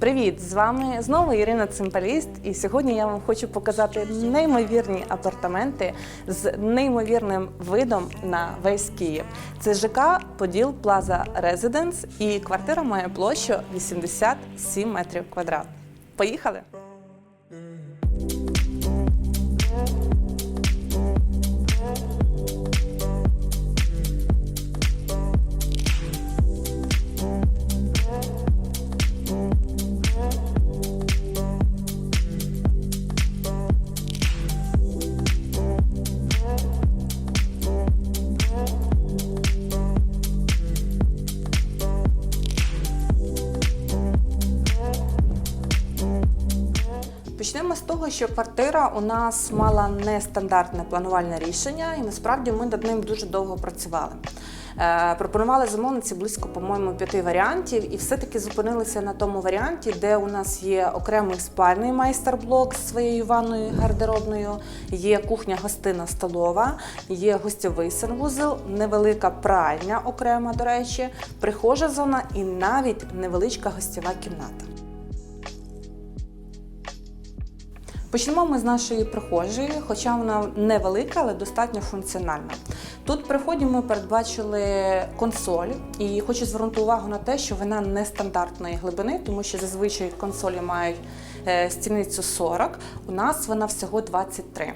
Привіт! З вами знову Ірина Цимбаліст, і сьогодні я вам хочу показати неймовірні апартаменти з неймовірним видом на весь Київ. Це ЖК Поділ Плаза Резиденс, і квартира має площу 87 метрів квадрат. Поїхали! Що квартира у нас мала нестандартне планувальне рішення, і насправді ми над ним дуже довго працювали. Е, пропонували замовниці близько, по-моєму, п'яти варіантів, і все-таки зупинилися на тому варіанті, де у нас є окремий спальний майстер-блок з своєю ванною гардеробною, є кухня, гостина столова, є гостьовий санвузел, невелика пральня окрема, до речі, прихожа зона і навіть невеличка гостєва кімната. Почнемо ми з нашої прихожої, хоча вона невелика, але достатньо функціональна. Тут при вході ми передбачили консоль, і хочу звернути увагу на те, що вона нестандартної глибини, тому що зазвичай консолі мають е, стільницю 40, у нас вона всього 23.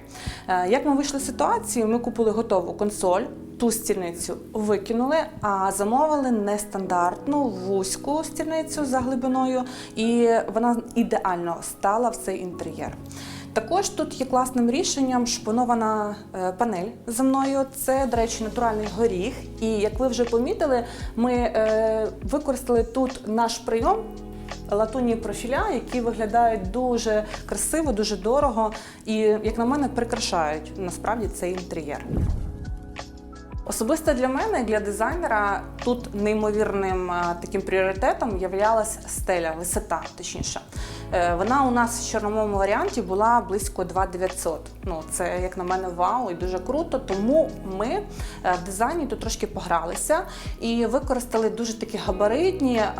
Е, Як ми вийшли з ситуації, ми купили готову консоль. Ту стільницю викинули, а замовили нестандартну вузьку стільницю за глибиною, і вона ідеально стала в цей інтер'єр. Також тут є класним рішенням шпонована е, панель за мною. Це, до речі, натуральний горіх. І як ви вже помітили, ми е, використали тут наш прийом. Латунні профіля, які виглядають дуже красиво, дуже дорого і, як на мене, прикрашають насправді цей інтер'єр. Особисто для мене, як для дизайнера, тут неймовірним таким пріоритетом являлась стеля, висота, точніше. Е, Вона у нас в чорному варіанті була близько 2900. Ну, це, як на мене, вау і дуже круто. Тому ми е, в дизайні тут трошки погралися і використали дуже такі габаритні, е,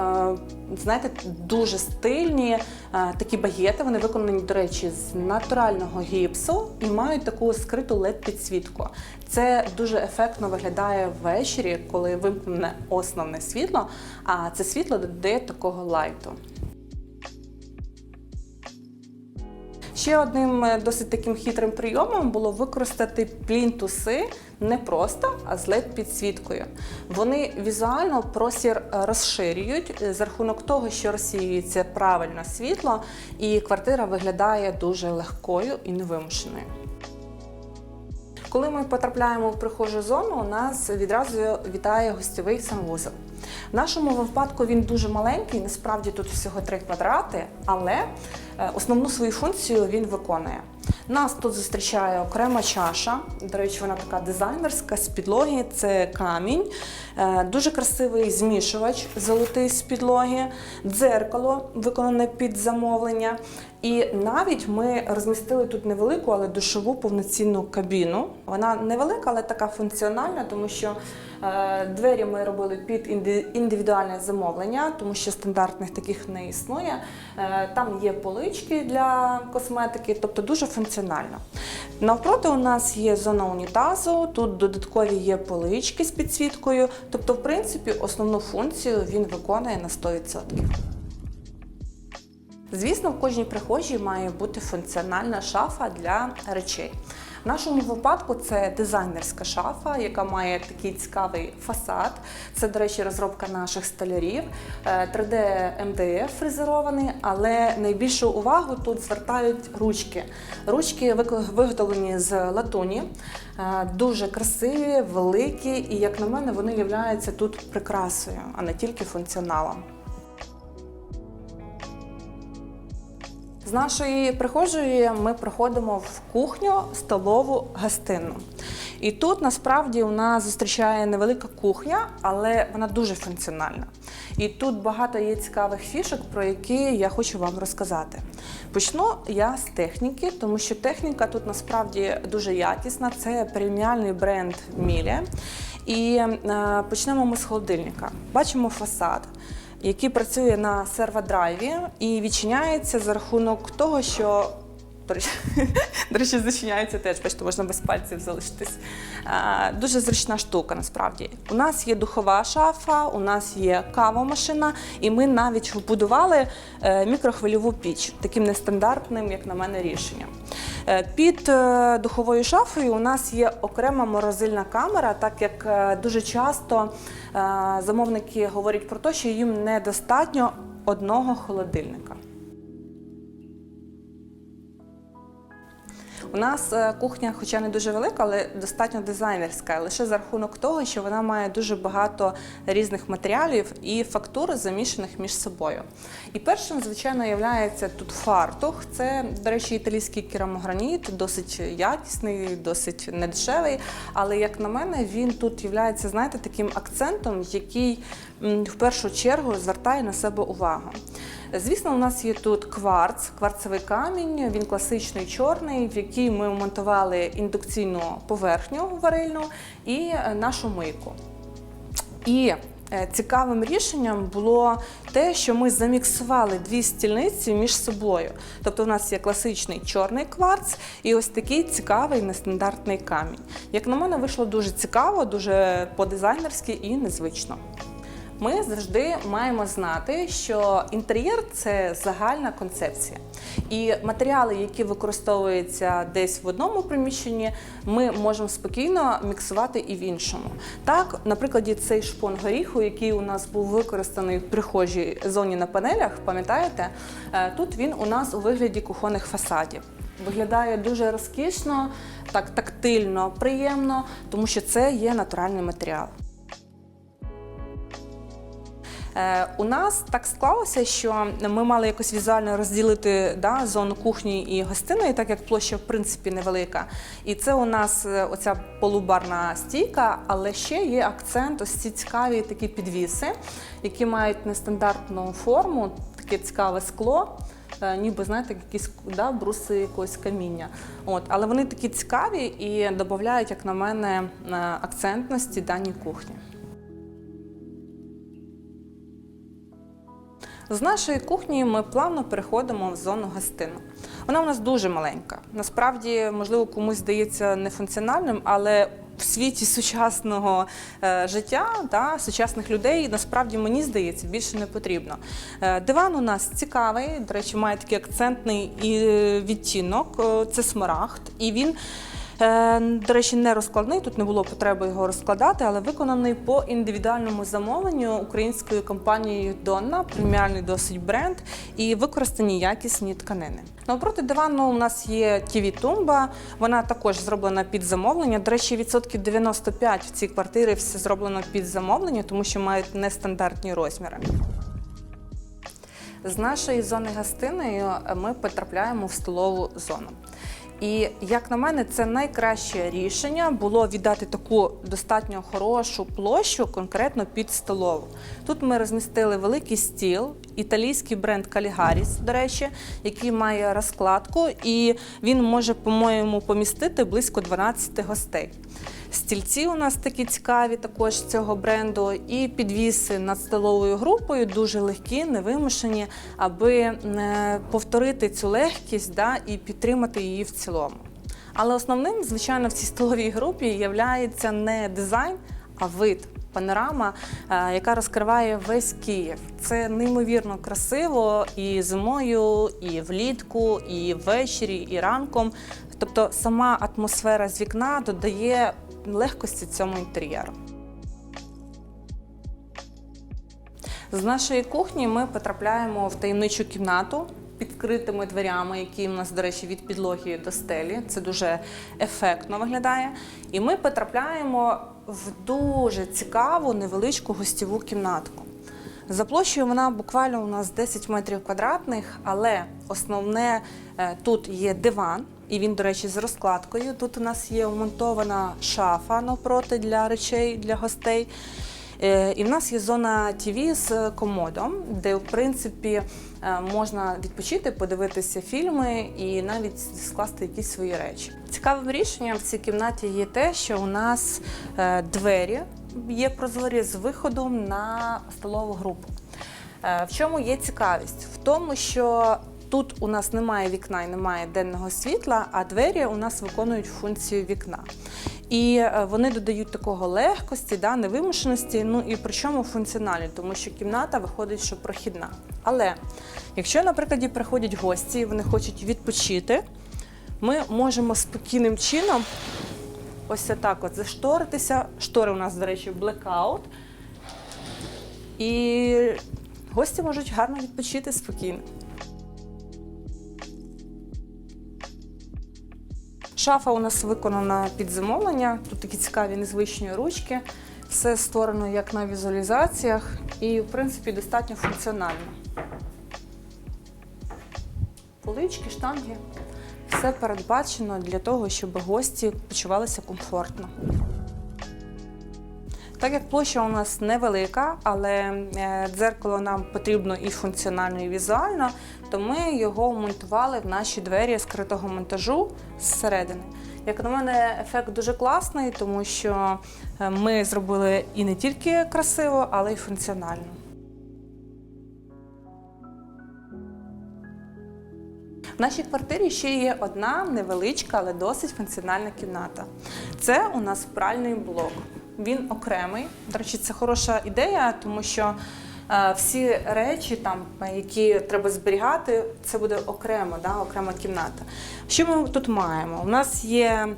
знаєте, дуже стильні е, такі багети. Вони виконані, до речі, з натурального гіпсу і мають таку скриту led підсвітку. Це дуже ефектно виглядає ввечері, коли вимкнене основне світло, а це світло додає такого лайту. Ще одним е, досить таким хитрим прийомом було використати плінтуси не просто, а з led підсвіткою. Вони візуально простір е, розширюють е, за рахунок того, що розсіюється правильно світло, і квартира виглядає дуже легкою і невимушеною. Коли ми потрапляємо в прихожу зону, у нас відразу вітає гостьовий санвузол. В нашому випадку він дуже маленький, насправді тут всього 3 квадрати, але основну свою функцію він виконує. Нас тут зустрічає окрема чаша. До речі, вона така дизайнерська з підлоги. Це камінь, Е, дуже красивий змішувач золотий з підлоги, дзеркало виконане під замовлення. І навіть ми розмістили тут невелику, але душову повноцінну кабіну. Вона невелика, але така функціональна, тому що е, двері ми робили під індивідуальне замовлення, тому що стандартних таких не існує. Е, Там є полички для косметики, тобто дуже функціонально. Навпроти у нас є зона унітазу, тут додаткові є полички з підсвіткою. Тобто, в принципі, основну функцію він виконує на 100%. Звісно, в кожній прихожій має бути функціональна шафа для речей. В нашому випадку це дизайнерська шафа, яка має такий цікавий фасад. Це, до речі, розробка наших столярів, Е, 3D МДФ фрезерований, але найбільшу увагу тут звертають ручки. Ручки виготовлені з латуні, е, дуже красиві, великі, і, як на мене, вони являються тут прикрасою, а не тільки функціоналом. З нашої прихожої ми проходимо в кухню, столову, гостинну. І тут насправді у нас зустрічає невелика кухня, але вона дуже функціональна. І тут багато є цікавих фішок, про які я хочу вам розказати. Почну я з техніки, тому що техніка тут насправді дуже якісна. Це преміальний бренд Мілі. І е, почнемо ми з холодильника. Бачимо фасад. Який працює на серводрайві і відчиняється за рахунок того, що до речі, зачиняється теж, бачите, можна без пальців залишитись. Дуже зручна штука насправді. У нас є духова шафа, у нас є кавомашина, і ми навіть вбудували е, мікрохвильову піч, таким нестандартним, як на мене, рішенням. Е, Під е, духовою шафою у нас є окрема морозильна камера, так як е, дуже часто замовники говорять про те, що їм недостатньо одного холодильника. У нас е, кухня, хоча не дуже велика, але достатньо дизайнерська, лише за рахунок того, що вона має дуже багато різних матеріалів і фактур замішаних між собою. І першим, звичайно, є тут фартух. Це, до речі, італійський керамограніт, досить якісний, досить недешевий. Але як на мене, він тут є, знаєте, таким акцентом, який в першу чергу звертає на себе увагу. Звісно, у нас є тут кварц, кварцевий камінь. Він класичний чорний, в який ми монтували індукційну поверхню варильну і е, нашу мийку. І е, цікавим рішенням було те, що ми заміксували дві стільниці між собою. Тобто, у нас є класичний чорний кварц і ось такий цікавий нестандартний камінь. Як на мене, вийшло дуже цікаво, дуже по-дизайнерськи і незвично. Ми завжди маємо знати, що інтер'єр це загальна концепція. І матеріали, які використовуються десь в одному приміщенні, ми можемо спокійно міксувати і в іншому. Так, наприклад, цей шпон горіху, який у нас був використаний в прихожій зоні на панелях, пам'ятаєте, Е, тут він у нас у вигляді кухонних фасадів. Виглядає дуже розкішно, так тактильно, приємно, тому що це є натуральний матеріал. Е, У нас так склалося, що ми мали якось візуально розділити да, зону кухні і гостиної, так як площа в принципі невелика. І це у нас е, оця полубарна стійка, але ще є акцент, ось ці цікаві такі підвіси, які мають нестандартну форму, таке цікаве скло. е, Ніби знаєте, якісь да, бруси якогось каміння. От, але вони такі цікаві і додають, як на мене, акцентності даній кухні. З нашої кухні ми плавно переходимо в зону гостину. Вона у нас дуже маленька. Насправді, можливо, комусь здається нефункціональним, але в світі сучасного е, життя, да, сучасних людей, насправді мені здається, більше не потрібно. Е, диван у нас цікавий, до речі, має такий акцентний е, відтінок. Це смарагд, і він. Е, До речі, не розкладний, тут не було потреби його розкладати, але виконаний по індивідуальному замовленню українською компанією Донна, преміальний досить бренд, і використані якісні тканини. Навпроти дивану у нас є tv тумба вона також зроблена під замовлення. До речі, відсотків 95 в цій квартирі все зроблено під замовлення, тому що мають нестандартні розміри. З нашої зони гостиною ми потрапляємо в столову зону. І як на мене, це найкраще рішення було віддати таку достатньо хорошу площу конкретно під столову. Тут ми розмістили великий стіл, італійський бренд Калігаріс, до речі, який має розкладку, і він може, по-моєму, помістити близько 12 гостей. Стільці у нас такі цікаві, також цього бренду, і підвіси над столовою групою дуже легкі, невимушені, аби е, повторити цю легкість да, і підтримати її в цілому. Але основним, звичайно, в цій столовій групі є не дизайн, а вид. Панорама, е, яка розкриває весь Київ. Це неймовірно красиво і зимою, і влітку, і ввечері, і ранком. Тобто сама атмосфера з вікна додає легкості цьому інтер'єру. З нашої кухні ми потрапляємо в таємничу кімнату під відкритими дверями, які у нас, до речі, від підлоги до стелі. Це дуже ефектно виглядає. І ми потрапляємо в дуже цікаву невеличку гостєву кімнатку. За площею вона буквально у нас 10 метрів квадратних, але основне е, тут є диван, і він, до речі, з розкладкою. Тут у нас є вмонтована шафа навпроти для речей для гостей. Е, І в нас є зона ТВ з комодом, де в принципі е, можна відпочити, подивитися фільми і навіть скласти якісь свої речі. Цікавим рішенням в цій кімнаті є те, що у нас е, двері є прозорі з виходом на столову групу. В чому є цікавість? В тому, що тут у нас немає вікна і немає денного світла, а двері у нас виконують функцію вікна. І е, вони додають такого легкості, да, невимушеності, ну і причому функціоналі, тому що кімната виходить, що прохідна. Але якщо, наприклад, приходять гості і вони хочуть відпочити, ми можемо спокійним чином ось так от зашторитися. Штори у нас, до речі, блекаут. І гості можуть гарно відпочити спокійно. Шафа у нас виконана під замовлення. Тут такі цікаві незвичні ручки. Все створено як на візуалізаціях і, в принципі, достатньо функціонально. Полички, штанги. Все передбачено для того, щоб гості почувалися комфортно. Так як площа у нас невелика, але е, дзеркало нам потрібно і функціонально, і візуально, то ми його монтували в наші двері скритого монтажу зсередини. Як на мене, ефект дуже класний, тому що е, ми зробили і не тільки красиво, але й функціонально. В нашій квартирі ще є одна невеличка, але досить функціональна кімната. Це у нас пральний блок. Він окремий. До речі, це хороша ідея, тому що всі речі, там, е, які треба зберігати, це буде окремо, да, окрема кімната. Що ми тут маємо? У нас є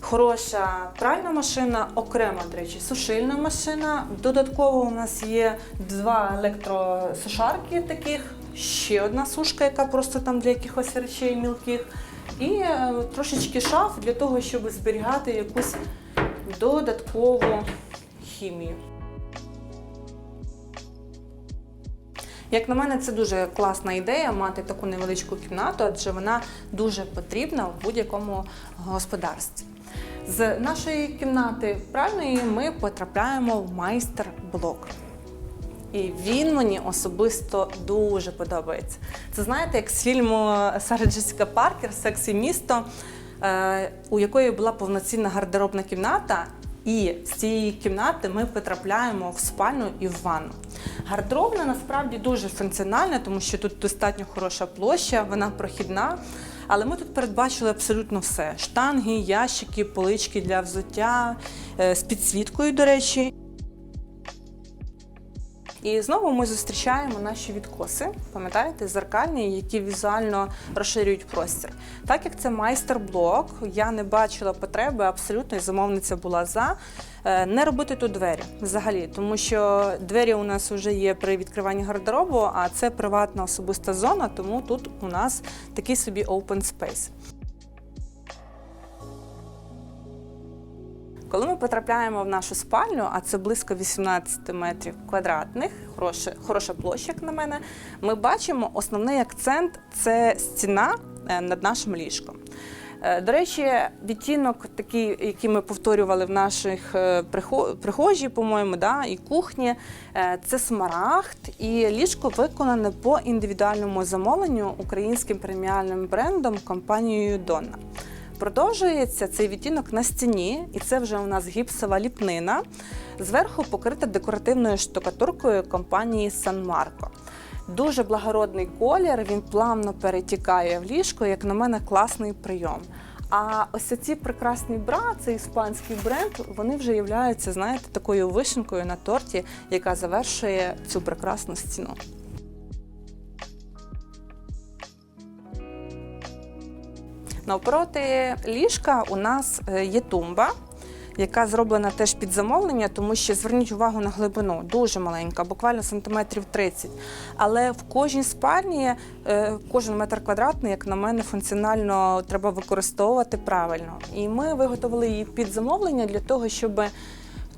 хороша пральна машина, окрема, до речі, сушильна машина. Додатково у нас є два електросушарки таких, ще одна сушка, яка просто там для якихось речей мілких. І е, трошечки шаф для того, щоб зберігати якусь додаткову хімію. Як на мене, це дуже класна ідея мати таку невеличку кімнату, адже вона дуже потрібна в будь-якому господарстві. З нашої кімнати пральної ми потрапляємо в майстер-блок. І він мені особисто дуже подобається. Це знаєте, як з фільму Сара Джесіка Паркер Сексі місто, е, у якої була повноцінна гардеробна кімната. І з цієї кімнати ми потрапляємо в спальню і в ванну. Гардеробна насправді дуже функціональна, тому що тут достатньо хороша площа, вона прохідна. Але ми тут передбачили абсолютно все: штанги, ящики, полички для взуття е, з підсвіткою, до речі. І знову ми зустрічаємо наші відкоси, пам'ятаєте, зеркальні, які візуально розширюють простір. Так як це майстер-блок, я не бачила потреби абсолютно, і замовниця була за е, не робити тут двері взагалі, тому що двері у нас вже є при відкриванні гардеробу, а це приватна особиста зона, тому тут у нас такий собі open space. Коли ми потрапляємо в нашу спальню, а це близько 18 метрів квадратних, хороша, хороша площа, як на мене, ми бачимо основний акцент це стіна е, над нашим ліжком. Е, До речі, відтінок такий, який ми повторювали в наших е, прихо- прихожій, по-моєму, да, і кухні, це смарагд, і ліжко виконане по індивідуальному замовленню українським преміальним брендом компанією Донна. Продовжується цей відтінок на стіні, і це вже у нас гіпсова ліпнина. Зверху покрита декоративною штукатуркою компанії San Marco. Дуже благородний колір, він плавно перетікає в ліжко, як на мене, класний прийом. А ось ці прекрасні бра, це іспанський бренд, вони вже являються, знаєте, такою вишенкою на торті, яка завершує цю прекрасну стіну. Навпроти ліжка у нас е, є тумба, яка зроблена теж під замовлення, тому що зверніть увагу на глибину, дуже маленька, буквально сантиметрів 30. Але в кожній спальні е, кожен метр квадратний, як на мене, функціонально треба використовувати правильно. І ми виготовили її під замовлення для того, щоб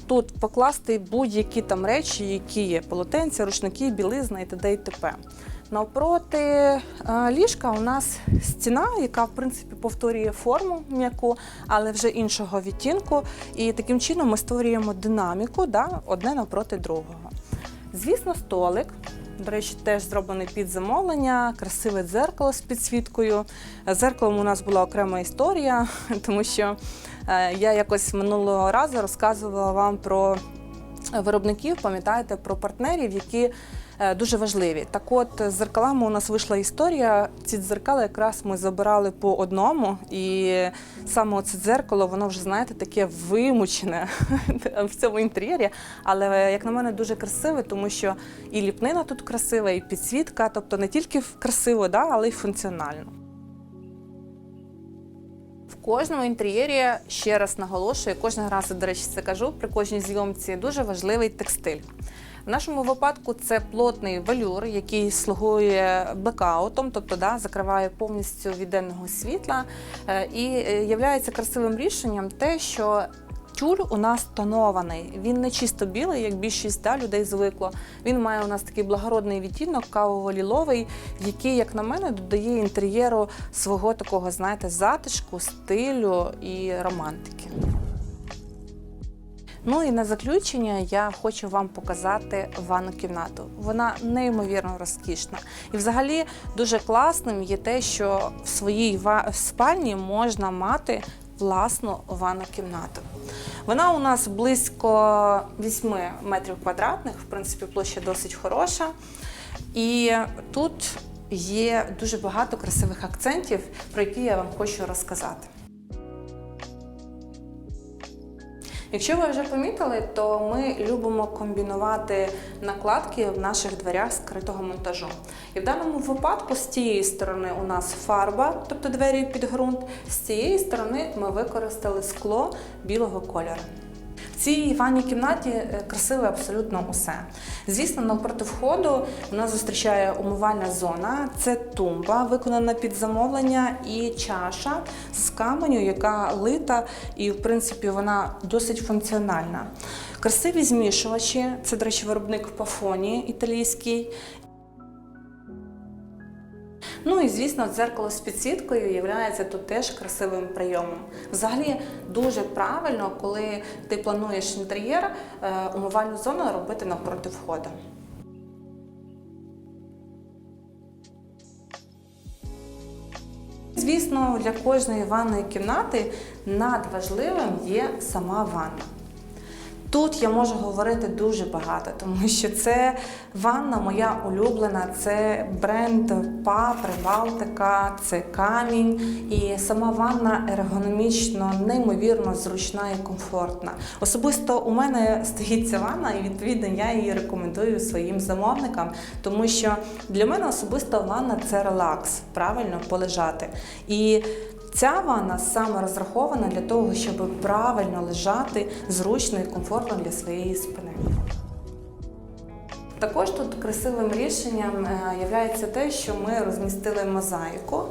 тут покласти будь-які там речі, які є полотенця, рушники, білизна і т.д. і т.п. Навпроти е, ліжка у нас стіна, яка в принципі повторює форму м'яку, але вже іншого відтінку. І таким чином ми створюємо динаміку да, одне навпроти другого. Звісно, столик. До речі, теж зроблений під замовлення, красиве дзеркало з підсвіткою. З Дзеркалом у нас була окрема історія, тому що е, я якось минулого разу розказувала вам про виробників, пам'ятаєте, про партнерів, які дуже важливі. Так от з зеркалами у нас вийшла історія. Ці дзеркала якраз ми забирали по одному, і саме оце дзеркало, воно вже знаєте, таке вимучене в цьому інтер'єрі. Але як на мене, дуже красиве, тому що і ліпнина тут красива, і підсвітка, тобто не тільки красиво, да, але й функціонально. В кожному інтер'єрі ще раз наголошую, кожного разу, до речі, це кажу при кожній зйомці дуже важливий текстиль. В нашому випадку це плотний валюр, який слугує блекаутом, тобто да, закриває повністю від денного світла. Е, І е, являється красивим рішенням те, що тюль у нас тонований. Він не чисто білий, як більшість да, людей звикло. Він має у нас такий благородний відтінок, кавово-ліловий, який, як на мене, додає інтер'єру свого такого, знаєте, затишку, стилю і романтики. Ну і на заключення я хочу вам показати ванну кімнату. Вона неймовірно розкішна. І взагалі дуже класним є те, що в своїй спальні можна мати власну ванну кімнату. Вона у нас близько 8 метрів квадратних, в принципі, площа досить хороша. І тут є дуже багато красивих акцентів, про які я вам хочу розказати. Якщо ви вже помітили, то ми любимо комбінувати накладки в наших дверях скритого монтажу. І в даному випадку з цієї сторони у нас фарба, тобто двері під ґрунт, з цієї сторони ми використали скло білого кольору. Цій ванній кімнаті е, красиве абсолютно усе. Звісно, навпроти входу нас зустрічає умивальна зона. Це тумба, виконана під замовлення, і чаша з каменю, яка лита, і в принципі вона досить функціональна. Красиві змішувачі, це, до речі, виробник в Пафоні італійський. Ну і звісно, дзеркало з підсвіткою є тут теж красивим прийомом. Взагалі дуже правильно, коли ти плануєш інтер'єр, е, умивальну зону робити навпроти входу. Звісно, для кожної ванної кімнати надважливим є сама ванна. Тут я можу говорити дуже багато, тому що це ванна моя улюблена, це бренд ПА, Прибалтика, це камінь. І сама ванна ергономічно, неймовірно зручна і комфортна. Особисто у мене стоїть ця ванна, і відповідно я її рекомендую своїм замовникам, тому що для мене особисто ванна це релакс, правильно полежати. І Ця ванна саме розрахована для того, щоб правильно лежати зручно і комфортно для своєї спини. Також тут красивим рішенням є те, що ми розмістили мозаїку.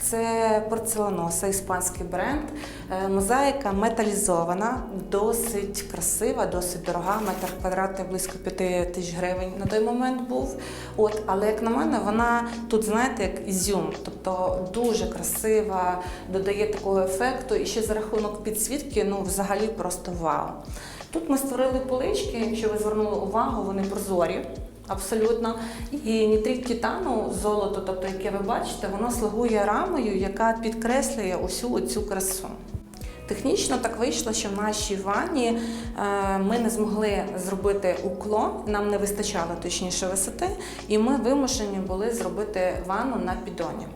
Це порцеланоса, іспанський бренд. Е, Мозаїка металізована, досить красива, досить дорога. Метр квадратний близько 5 тисяч гривень на той момент був. От, але як на мене, вона тут, знаєте, як ізюм, тобто дуже красива, додає такого ефекту. І ще за рахунок підсвітки, ну взагалі просто вау. Тут ми створили полички, якщо ви звернули увагу, вони прозорі. Абсолютно. І нітрит титану, золото, тобто яке ви бачите, воно слугує рамою, яка підкреслює усю цю красу. Технічно так вийшло, що в нашій ванні е, ми не змогли зробити уклон, нам не вистачало точніше висоти, і ми вимушені були зробити ванну на підоні.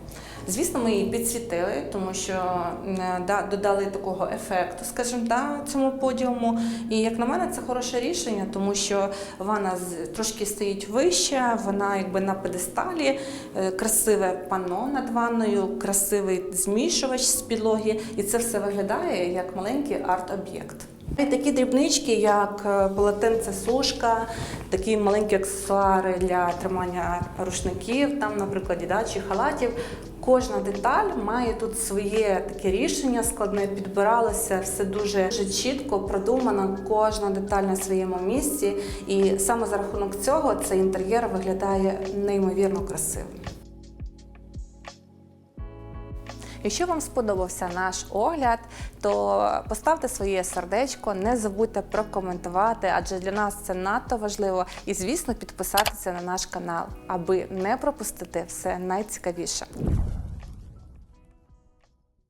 Звісно, ми її підсвітили, тому що е, да, додали такого ефекту, скажімо, да, цьому подіуму. І як на мене, це хороше рішення, тому що вона трошки стоїть вище, вона якби на педесталі, е, красиве панно над ванною, красивий змішувач з підлоги, і це все виглядає як маленький арт-об'єкт. І такі дрібнички, як е, полотенце сушка, такі маленькі аксесуари для тримання рушників, там, наприклад, да, чи халатів. Кожна деталь має тут своє таке рішення складне, підбиралося все дуже, чітко, продумано, кожна деталь на своєму місці. І саме за рахунок цього цей інтер'єр виглядає неймовірно красивим. Якщо вам сподобався наш огляд, то поставте своє сердечко, не забудьте прокоментувати, адже для нас це надто важливо. І, звісно, підписатися на наш канал, аби не пропустити все найцікавіше.